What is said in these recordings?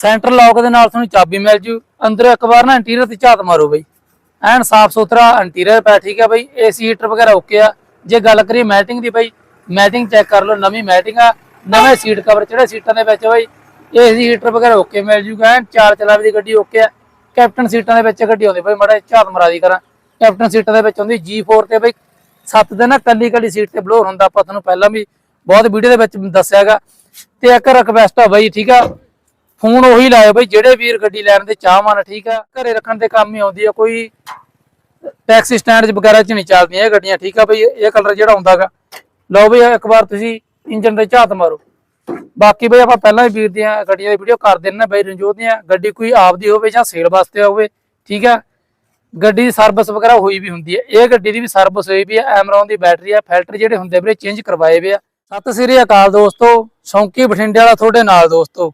Centre lock ਦੇ ਨਾਲ ਤੁਹਾਨੂੰ ਚਾਬੀ ਮਿਲ ਜੂ। ਅੰਦਰ ਇੱਕ ਵਾਰ ਨਾ ਇੰਟੀਰੀਅਰ ਤੇ ਝਾਤ ਮਾਰੋ ਬਈ। ਐਨ ਸਾਫ਼ ਸੁਥਰਾ ਇੰਟੀਰੀਅਰ ਪਿਆ, ਠੀਕ ਆ ਬਈ। ਏਸੀ ਹੀਟਰ ਵਗੈਰਾ ਓਕੇ ਆ। ਜੇ ਗੱਲ ਕਰੀਏ ਮੈਟਿੰਗ ਦੀ ਬਈ ਮੈਟਿੰਗ ਚੈੱਕ ਕਰ ਲਓ, ਨਵੀਂ ਮੈਟਿੰਗ ਆ। ਨਵੇਂ ਸੀਟ ਕਵਰ ਜਿਹੜੇ ਸੀਟਾਂ ਦੇ ਵਿੱਚ ਬਈ। ਏਸੀ ਹੀਟਰ ਵਗੈਰਾ ਓਕੇ ਮਿਲ ਜੂਗਾ, ਐਨ ਚਾਰ ਚਲਾਵੇ ਦੀ ਗੱਡੀ ਓਕੇ ਆ। ਕੈਪਟਨ ਸੀਟਾਂ ਦੇ ਵਿੱਚ ਗੱਡੀ ਆਉਂਦੀ ਬਈ, ਮਾੜਾ ਝਾਤ ਮਰਾ ਦੀ ਕਰਾਂ। ਕੈਪਟਨ ਸੀਟਾਂ ਦੇ ਵਿੱਚ ਆਉਂਦੀ G4 ਤੇ ਬਈ। ਸੱਤ ਦਿਨ ਨਾ ਕੱਲੀ ਕੱਲੀ ਸੀਟ ਤੇ ਬਲੋਰ ਹੁੰਦਾ, ਆਪਾਂ ਤੁਹਾਨੂੰ ਪਹਿਲਾਂ ਵੀ ਬਹੁਤ ਵੀਡੀਓ ਦੇ ਵਿੱਚ ਦੱਸਿਆਗਾ ਤੇ ਇੱਕ ਰਿਕਵੈਸਟ ਆ ਬਈ, ਠੀਕ ਆ। ਫੋਨ ਉਹੀ ਲਾਇਓ ਬਈ, ਜਿਹੜੇ ਵੀਰ ਗੱਡੀ ਲੈਣ ਦੇ ਚਾਹਵਾਨ ਠੀਕ ਆ, ਘਰੇ ਰੱਖਣ ਦੇ ਕੰਮ ਹੀ ਆਉਂਦੀ ਆ, ਕੋਈ ਟੈਕਸੀ ਸਟੈਂਡ ਵਗੈਰਾ 'ਚ ਨਹੀਂ ਚੱਲਦੀਆਂ ਇਹ ਗੱਡੀਆਂ, ਠੀਕ ਆ ਬਈ, ਇਹ ਕਲਰ ਜਿਹੜਾ ਆਉਂਦਾਗਾ ਲਓ ਬਈ, ਇੱਕ ਵਾਰ ਤੁਸੀਂ ਇੰਜਨ ਦੇ ਝਾਤ ਮਾਰੋ। ਬਾਕੀ ਬਈ ਆਪਾਂ ਪਹਿਲਾਂ ਹੀ ਵੀਰ ਦੀਆਂ ਗੱਡੀਆਂ ਦੀ ਵੀਡੀਓ ਕਰ ਦਿੰਨੇ ਬਈ ਰਣਜੋਤ ਦੀਆਂ, ਗੱਡੀ ਕੋਈ ਆਪਦੀ ਹੋਵੇ ਜਾਂ ਸੇਲ ਵਾਸਤੇ ਹੋਵੇ, ਠੀਕ ਆ। ਗੱਡੀ ਦੀ ਸਰਵਿਸ ਵਗੈਰਾ ਹੋਈ ਵੀ ਹੁੰਦੀ ਹੈ ਇਹ ਗੱਡੀ ਦੀ ਵੀ ਸਰਵਿਸ ਹੋਈ ਵੀ ਹੈ ਐਮਰੋਨ ਦੀ ਬੈਟਰੀ ਆ ਫਿਲਟਰ ਜਿਹੜੇ ਹੁੰਦੇ ਵੀਰੇ ਚੇਂਜ ਕਰਵਾਏ ਵੇ ਆ। ਸਤਿ ਸ੍ਰੀ ਅਕਾਲ ਦੋਸਤੋ, ਸ਼ੌਂਕੀ ਬਠਿੰਡੇ ਵਾਲਾ ਤੁਹਾਡੇ ਨਾਲ ਦੋਸਤੋ।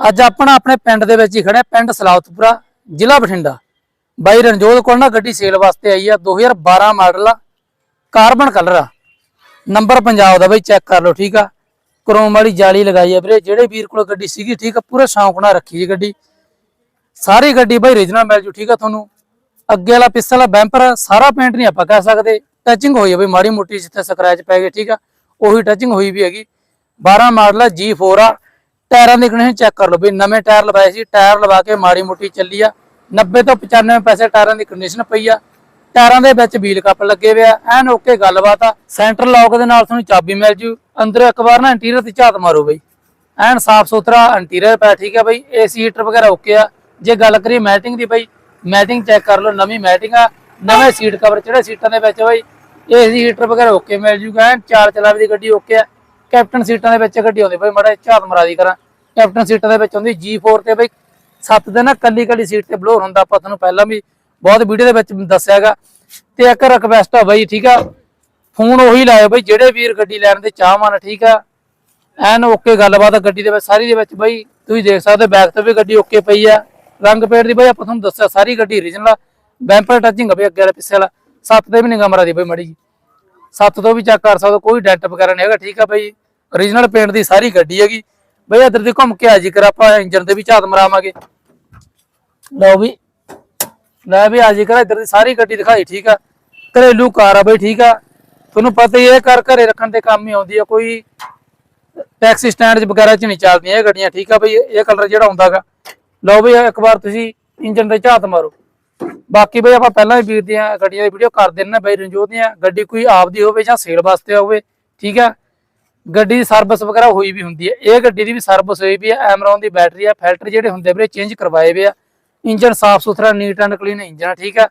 ਅੱਜ ਆਪਣਾ ਆਪਣੇ ਪਿੰਡ ਦੇ ਵਿੱਚ ਹੀ ਖੜਿਆ ਪਿੰਡ ਸਲਾਵਤਪੁਰਾ, ਜ਼ਿਲ੍ਹਾ ਬਠਿੰਡਾ। ਬਾਈ ਰਣਜੋਤ ਕੋਲ ਨਾ ਗੱਡੀ ਸੇਲ ਵਾਸਤੇ ਆਈ ਆ 2012 ਮਾਡਲ ਆ ਕਾਰਬਨ ਕਲਰ ਆ। ਨੰਬਰ ਪੰਜਾਬ ਦਾ ਬਾਈ ਚੈੱਕ ਕਰ ਲਓ, ਠੀਕ ਆ? ਕਰੋਮ ਵਾਲੀ ਜਾਲੀ ਲਗਾਈ ਆ ਵੀਰੇ, ਜਿਹੜੇ ਵੀਰ ਕੋਲ ਗੱਡੀ ਸੀਗੀ, ਠੀਕ ਆ, ਪੂਰੇ ਸ਼ੌਂਕ ਨਾਲ ਰੱਖੀ ਜੀ ਗੱਡੀ। ਸਾਰੀ ਗੱਡੀ ਬਾਈ ਰੀਜਨਲ ਮਿਲ ਜੂ, ਠੀਕ ਆ ਤੁਹਾਨੂੰ? ਅੱਗੇ ਵਾਲਾ ਪਿੱਛੇ ਵਾਲਾ ਬੈਂਪਰ ਸਾਰਾ ਪੇਂਟ ਨਹੀਂ ਆਪਾਂ ਕਹਿ ਸਕਦੇ। ਟੱਚਿੰਗ ਹੋਈ ਆ ਬਈ, ਮਾੜੀ ਮੋਟੀ ਜਿੱਥੇ ਸਕ੍ਰੈਚ ਪੈ ਗਏ ਠੀਕ ਆ? ਉਹੀ ਟੱਚਿੰਗ ਹੋਈ ਵੀ ਹੈਗੀ। 12 ਮਾਡਲ ਆ G4 ਆ ਟਾਇਰਾਂ ਦੀ ਕੰਡੀਸ਼ਨ ਚੈੱਕ ਕਰ ਲਓ ਬਈ ਨਵੇਂ ਟਾਇਰ ਲਵਾਏ ਸੀ, ਟਾਇਰ ਲਵਾ ਕੇ ਮਾੜੀ ਮੋਟੀ ਚੱਲੀ ਆ। 90 ਤੋਂ 95 ਪੈਸੇ ਟਾਇਰਾਂ ਦੀ ਕੰਡੀਸ਼ਨ ਪਈ ਆ। ਟਾਇਰਾਂ ਦੇ ਵਿੱਚ ਵੀਲ ਕੱਪ ਲੱਗੇ ਹੋਏ ਐਨ ਓਕੇ ਗੱਲਬਾਤ ਆ। ਸੈਂਟਰ ਲੌਕ ਦੇ ਨਾਲ ਤੁਹਾਨੂੰ ਚਾਬੀ ਮਿਲ ਜੂ। ਅੰਦਰ ਇੱਕ ਵਾਰ ਨਾ ਇੰਟੀਰੀਅਰ ਤੇ ਝਾਤ ਮਾਰੋ ਬਈ। ਐਨ ਸਾਫ਼ ਸੁਥਰਾ ਇੰਟੀਰੀਅਰ ਪੈ ਠੀਕ ਆ ਬਈ। ਏਸੀ ਹੀਟਰ ਵਗੈਰਾ ਓਕੇ ਆ। ਜੇ ਗੱਲ ਕਰੀਏ ਮੈਟਿੰਗ ਦੀ ਬਈ ਮੈਟਿੰਗ ਚੈੱਕ ਕਰ ਲਓ, ਨਵੀਂ ਮੈਟਿੰਗ ਆ। ਨਵੇਂ ਸੀਟ ਕਵਰ ਜਿਹੜੇ ਸੀਟਾਂ ਦੇ ਵਿੱਚ ਬਈ ਏਸੀ ਹੀਟਰ ਵਗੈਰਾ ਓਕੇ ਮਿਲ ਜੂਗਾ। ਐਨ ਚਾਰ ਚਲਾਵੇ ਦੀ ਗੱਡੀ ਓਕੇ ਆ। ਕੈਪਟਨ ਸੀਟਾਂ ਦੇ ਵਿੱਚ ਗੱਡੀ ਆਉਂਦੀ ਬਈ ਮਾੜਾ ਝਾਤ ਮਰਾ ਦੀ ਕਰਾਂ। ਕੈਪਟਨ ਸੀਟਾਂ ਦੇ ਵਿੱਚ ਆਉਂਦੀ G4 ਤੇ ਬਈ ਸੱਤ ਦੇ ਨਾ ਕੱਲੀ ਕੱਲੀ ਸੀਟ ਤੇ ਬਲੋਰ ਹੁੰਦਾ, ਆਪਾਂ ਤੁਹਾਨੂੰ ਪਹਿਲਾਂ ਵੀ ਬਹੁਤ ਵੀਡੀਓ ਦੇ ਵਿੱਚ ਦੱਸਿਆਗਾ ਤੇ ਇੱਕ ਰਿਕਵੈਸਟ ਆ ਬਈ, ਠੀਕ ਆ? ਫੋਨ ਉਹੀ ਲਾਇਓ ਬਈ, ਜਿਹੜੇ ਵੀਰ ਗੱਡੀ ਲੈਣ ਦੇ ਚਾਹਵਾਨ, ਠੀਕ ਆ? ਐਨ ਓਕੇ ਗੱਲਬਾਤ ਗੱਡੀ ਦੇ ਵਿੱਚ, ਸਾਰੀ ਦੇ ਵਿੱਚ ਬਈ, ਤੁਸੀਂ ਦੇਖ ਸਕਦੇ ਬੈਕ ਤੇ ਵੀ ਗੱਡੀ ਓਕੇ ਪਈ ਆ। ਰੰਗ ਪੇੜ ਦੀ ਬਈ ਆਪਾਂ ਤੁਹਾਨੂੰ ਦੱਸਿਆ, ਸਾਰੀ ਗੱਡੀ ਓਰੀਜਨਲ ਆ। ਬੈਂਪਰ ਟੱਚਿੰਗ ਆ ਬਈ ਅੱਗੇ ਵਾਲਾ ਪਿੱਛੇ ਵਾਲਾ। ਸੱਤ ਤੇ ਵੀ ਨਹੀਂ ਮਰਾ ਦੀ ਬਈ ਮੜੀ ਜੀ। ਸੱਤ ਤੋਂ ਵੀ ਚੈੱਕ ਕਰ ਸਕਦੇ ਹੋ, ਕੋਈ ਡੈਂਟ ਵਗੈਰਾ ਨਹੀਂ ਹੈਗਾ ਠੀਕ ਆ ਬਈ ਓਰੀਜਨਲ ਪੇਂਟ ਦੀ ਸਾਰੀ ਗੱਡੀ ਹੈਗੀ। ਬਈ ਇੱਧਰ ਦੀ ਘੁੰਮ ਕੇ ਆ ਜੀ ਕਰ ਆਪਾਂ ਇੰਜਨ ਦੇ ਵੀ ਝਾਤ ਮਰਾਵਾਂਗੇ। ਲਓ ਵੀ ਲੈ ਵੀ ਆ ਜੀ ਕਰ ਇੱਧਰ ਦੀ ਸਾਰੀ ਗੱਡੀ ਦਿਖਾਈ ਠੀਕ ਆ? ਘਰੇਲੂ ਕਾਰ ਆ ਬਈ ਠੀਕ ਆ? ਤੁਹਾਨੂੰ ਪਤਾ ਹੀ ਇਹ ਕਾਰ ਘਰੇ ਰੱਖਣ ਦੇ ਕੰਮ ਹੀ ਆਉਂਦੀ ਆ ਕੋਈ ਟੈਕਸੀ ਸਟੈਂਡ ਵਗੈਰਾ 'ਚ ਨਹੀਂ ਚੱਲਦੀਆਂ ਇਹ ਗੱਡੀਆਂ ਠੀਕ ਆ ਬਈ? ਇਹ ਕਲਰ ਜਿਹੜਾ ਹੁੰਦਾਗਾ ਲਓ ਬਈ ਇੱਕ ਵਾਰ ਤੁਸੀਂ ਇੰਜਨ ਦੇ ਝਾਤ ਮਾਰੋ। ਬਾਕੀ ਬਈ ਆਪਾਂ ਪਹਿਲਾਂ ਹੀ ਵੀਰ ਦੀਆਂ ਗੱਡੀਆਂ ਦੀ ਵੀਡੀਓ ਕਰ ਦਿੰਨੇ ਬਈ ਰਣਜੋਤ ਦੀਆਂ। ਗੱਡੀ ਕੋਈ ਆਪਦੀ ਹੋਵੇ ਜਾਂ ਸੇਲ ਵਾਸਤੇ ਹੋਵੇ, ਠੀਕ ਹੈ ਗੱਡੀ ਦੀ ਸਰਵਿਸ ਵਗੈਰਾ ਹੋਈ ਵੀ ਹੁੰਦੀ ਹੈ। ਇਹ ਗੱਡੀ ਦੀ ਵੀ ਸਰਵਿਸ ਹੋਈ ਵੀ ਹੈ। ਐਮਰੌਨ ਦੀ ਬੈਟਰੀ ਆ ਫਿਲਟਰ ਜਿਹੜੇ ਹੁੰਦੇ ਵੀਰੇ ਚੇਂਜ ਕਰਵਾਏ ਵੇ ਆ। ਇੰਜਨ ਸਾਫ਼ ਸੁਥਰਾ ਨੀਟ ਐਂਡ ਕਲੀਨ ਇੰਜਨ ਠੀਕ ਆ?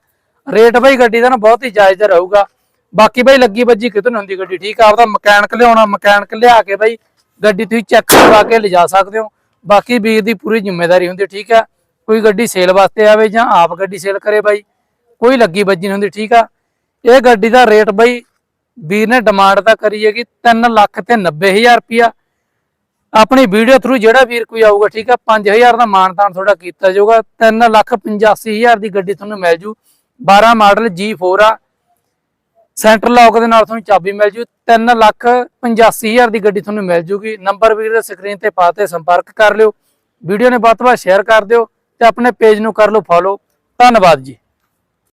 ਰੇਟ ਬਈ ਗੱਡੀ ਦਾ ਨਾ ਬਹੁਤ ਹੀ ਜਾਇਜ਼ ਦਾ ਰਹੂਗਾ। ਬਾਕੀ ਬਈ ਲੱਗੀ ਵੱਜੀ ਕਿਤੇ ਨਹੀਂ ਹੁੰਦੀ ਗੱਡੀ, ਠੀਕ ਆ? ਆਪਦਾ ਮਕੈਨਿਕ ਲਿਆਉਣਾ, ਮਕੈਨਿਕ ਲਿਆ ਕੇ ਬਈ ਗੱਡੀ ਤੁਸੀਂ ਚੈੱਕ ਕਰਵਾ ਕੇ ਲਿਜਾ ਸਕਦੇ ਹੋ। ਬਾਕੀ ਵੀਰ ਦੀ ਪੂਰੀ ਜ਼ਿੰਮੇਵਾਰੀ ਹੁੰਦੀ ਠੀਕ ਆ? ਕੋਈ ਗੱਡੀ ਸੇਲ ਵਾਸਤੇ ਆਵੇ ਜਾਂ ਆਪ ਗੱਡੀ ਸੇਲ ਕਰੇ ਬਾਈ, ਕੋਈ ਲੱਗੀ ਵੱਜੀ ਨਹੀਂ ਹੁੰਦੀ, ਠੀਕ ਆ? ਇਹ ਗੱਡੀ ਦਾ ਰੇਟ ਬਾਈ, ਵੀਰ ਨੇ ਡਿਮਾਂਡ ਤਾਂ ਕਰੀ ਹੈਗੀ 3 ਲੱਖ ਤੇ 90000 ਰੁਪਿਆ ਆਪਣੀ ਵੀਡੀਓ ਥਰੂ ਜਿਹੜਾ ਵੀਰ ਕੋਈ ਆਊਗਾ, ਠੀਕ ਆ 5000 ਦਾ ਮਾਨਤਾਨ ਤੁਹਾਡਾ ਕੀਤਾ ਜਾਊਗਾ 3 ਲੱਖ 85000 ਦੀ ਗੱਡੀ ਤੁਹਾਨੂੰ ਮਿਲ ਜੂ। 12 ਮਾਡਲ G4 ਆ। ਸੈਂਟਰ ਲੌਕ ਦੇ ਨਾਲ ਤੁਹਾਨੂੰ ਚਾਬੀ ਮਿਲ ਜੂ 3 ਲੱਖ 85000 ਦੀ ਗੱਡੀ ਤੁਹਾਨੂੰ ਮਿਲ ਜੂਗੀ। ਨੰਬਰ ਵੀਰ ਦੇ ਸਕਰੀਨ ਤੇ ਪਾਤੇ ਸੰਪਰਕ ਕਰ ਲਿਓ। ਵੀਡੀਓ ਨੇ ਵੱਧ ਤੋਂ ਵੱਧ ਸ਼ੇਅਰ ਕਰ ਦਿਓ। ਤੇ ਆਪਣੇ ਪੇਜ ਨੂੰ ਕਰ ਲਓ ਫੋਲੋ ਧੰਨਵਾਦ ਜੀ।